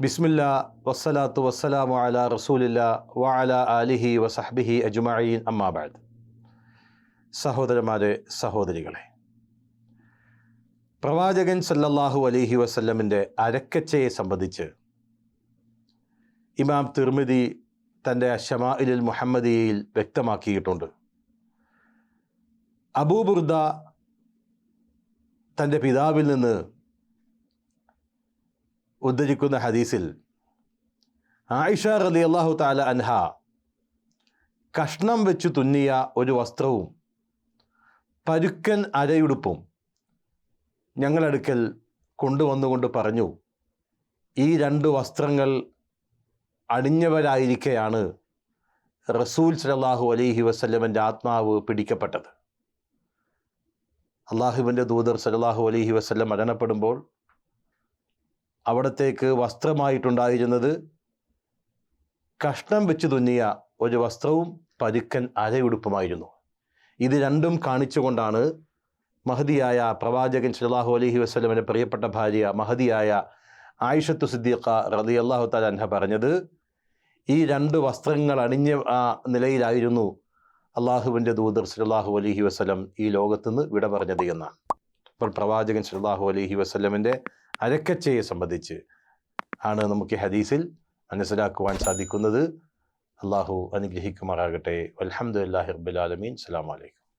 ബിസ്മില്ല വസ്സലാത്തു വസ്സലാമു അല റസൂലില്ല വഅല അലിഹി വസഹ്ബിഹി അജ്മഈൻ. അമ്മാബാദ് സഹോദരന്മാരെ സഹോദരികളെ പ്രവാചകൻ സല്ലല്ലാഹു അലിഹി വസല്ലമിന്റെ അരക്കച്ചയെ സംബന്ധിച്ച് ഇമാം തിർമിതി തന്റെ ഷമാഇലിൽ മുഹമ്മദിയയിൽ വ്യക്തമാക്കിയിട്ടുണ്ട്. അബൂബുർദ തന്റെ പിതാവിൽ നിന്ന് ഉദ്ധരിക്കുന്ന ഹദീസിൽ ആയിഷ റലി അള്ളാഹു താല അൻഹ കഷ്ണം വെച്ച് തുന്നിയ ഒരു വസ്ത്രവും പരുക്കൻ അരയുടുപ്പും ഞങ്ങളടുക്കൽ കൊണ്ടുവന്നുകൊണ്ട് പറഞ്ഞു ഈ രണ്ട് വസ്ത്രങ്ങൾ അണിഞ്ഞവരായിരിക്കെയാണ് റസൂൽ സലാഹു അലൈഹി വസ്ല്ലമന്റെ ആത്മാവ് പിടിക്കപ്പെട്ടത്. അള്ളാഹുവിന്റെ ദൂതർ സലാഹു അലൈഹി വസല്ലം മരണപ്പെടുമ്പോൾ അവിടത്തേക്ക് വസ്ത്രമായിട്ടുണ്ടായിരുന്നത് കഷ്ണം വെച്ച് തുന്നിയ ഒരു വസ്ത്രവും പരുക്കൻ അരയുടുപ്പുമായിരുന്നു. ഇത് രണ്ടും കാണിച്ചുകൊണ്ടാണ് മഹതിയായ പ്രവാചകൻ സലാഹു അലഹി വസ്ലമിന്റെ പ്രിയപ്പെട്ട ഭാര്യ മഹതിയായ ആയിഷത്തു സിദ്ദീഖ റതി അള്ളാഹു താലഹ പറഞ്ഞത് ഈ രണ്ട് വസ്ത്രങ്ങൾ അണിഞ്ഞ ആ നിലയിലായിരുന്നു അള്ളാഹുവിന്റെ ദൂതർ സലാഹു അലഹി വസ്ലം ഈ ലോകത്തുനിന്ന് വിട പറഞ്ഞത് എന്നാണ്. അപ്പോൾ പ്രവാചകൻ സലാഹു അലഹി വസ്ലമിന്റെ അരക്കച്ചയെ സംബന്ധിച്ച് ആണ് നമുക്ക് ഹദീസിൽ മനസ്സിലാക്കുവാൻ സാധിക്കുന്നത്. അള്ളാഹു അനുഗ്രഹിക്കുമാറാകട്ടെ. അലഹമുല്ലാഹി റബ്ബുലാലമീൻ അസ്സാം വലൈക്കും